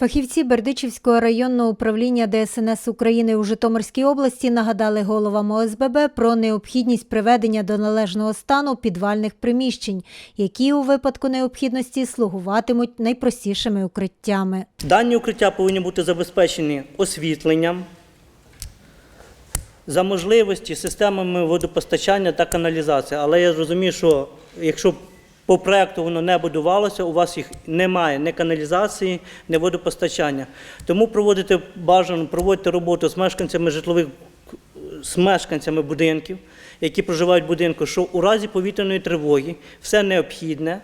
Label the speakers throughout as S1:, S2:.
S1: Фахівці Бердичівського районного управління ДСНС України у Житомирській області нагадали головам ОСББ про необхідність приведення до належного стану підвальних приміщень, які у випадку необхідності слугуватимуть найпростішими укриттями.
S2: Дані укриття повинні бути забезпечені освітленням, за можливості системами водопостачання та каналізації. Але я розумію, що якщо по проекту воно не будувалося, у вас їх немає ні каналізації, ні водопостачання. Тому проводити бажано проводити роботу з мешканцями житлових з мешканцями будинків, які проживають в будинку, що у разі повітряної тривоги все необхідне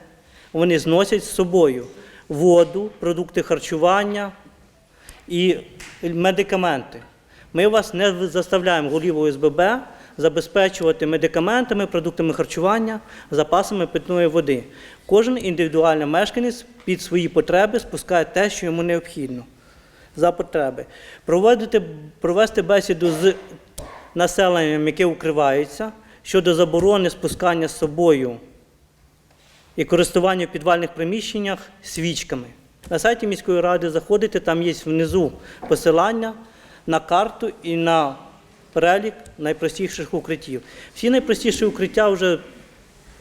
S2: вони зносять з собою воду, продукти харчування і медикаменти. Ми вас не заставляємо голів ОСББ забезпечувати медикаментами, продуктами харчування, запасами питної води. Кожен індивідуальний мешканець під свої потреби спускає те, що йому необхідно за потреби. Проводити, провести бесіду з населенням, яке укривається, щодо заборони спускання з собою і користування в підвальних приміщеннях свічками. На сайті міської ради заходите, там є внизу посилання на карту і на перелік найпростіших укриттів. Всі найпростіші укриття вже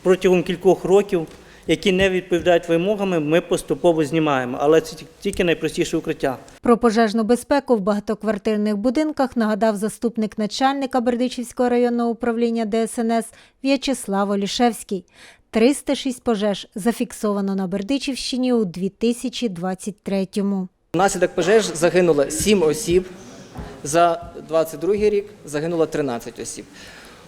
S2: протягом кількох років, які не відповідають вимогами, ми поступово знімаємо. Але це тільки найпростіші укриття.
S1: Про пожежну безпеку в багатоквартирних будинках нагадав заступник начальника Бердичівського районного управління ДСНС В'ячеслав Олішевський. 306 пожеж зафіксовано на Бердичівщині у 2023-му.
S3: Внаслідок пожеж загинуло 7 осіб. За 22 рік загинуло 13 осіб.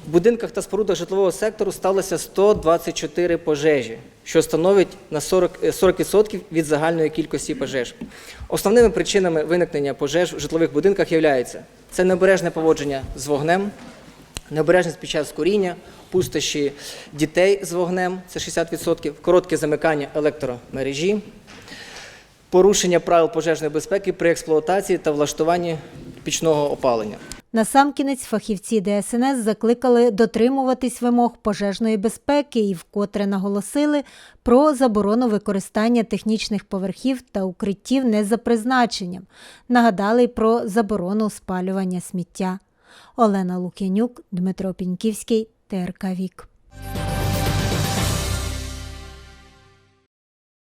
S3: В будинках та спорудах житлового сектору сталося 124 пожежі, що становить на 40%, е, 40% від загальної кількості пожеж. Основними причинами виникнення пожеж в житлових будинках являються це необережне поводження з вогнем, необережність під час куріння, пустощі дітей з вогнем це 60%, коротке замикання електромережі, порушення правил пожежної безпеки при експлуатації та влаштуванні пічного опалення.
S1: Насамкінець фахівці ДСНС закликали дотримуватись вимог пожежної безпеки і вкотре наголосили про заборону використання технічних поверхів та укриттів не за призначенням. Нагадали про заборону спалювання сміття. Олена Лук'янюк, Дмитро Піньківський, ТРК Вік.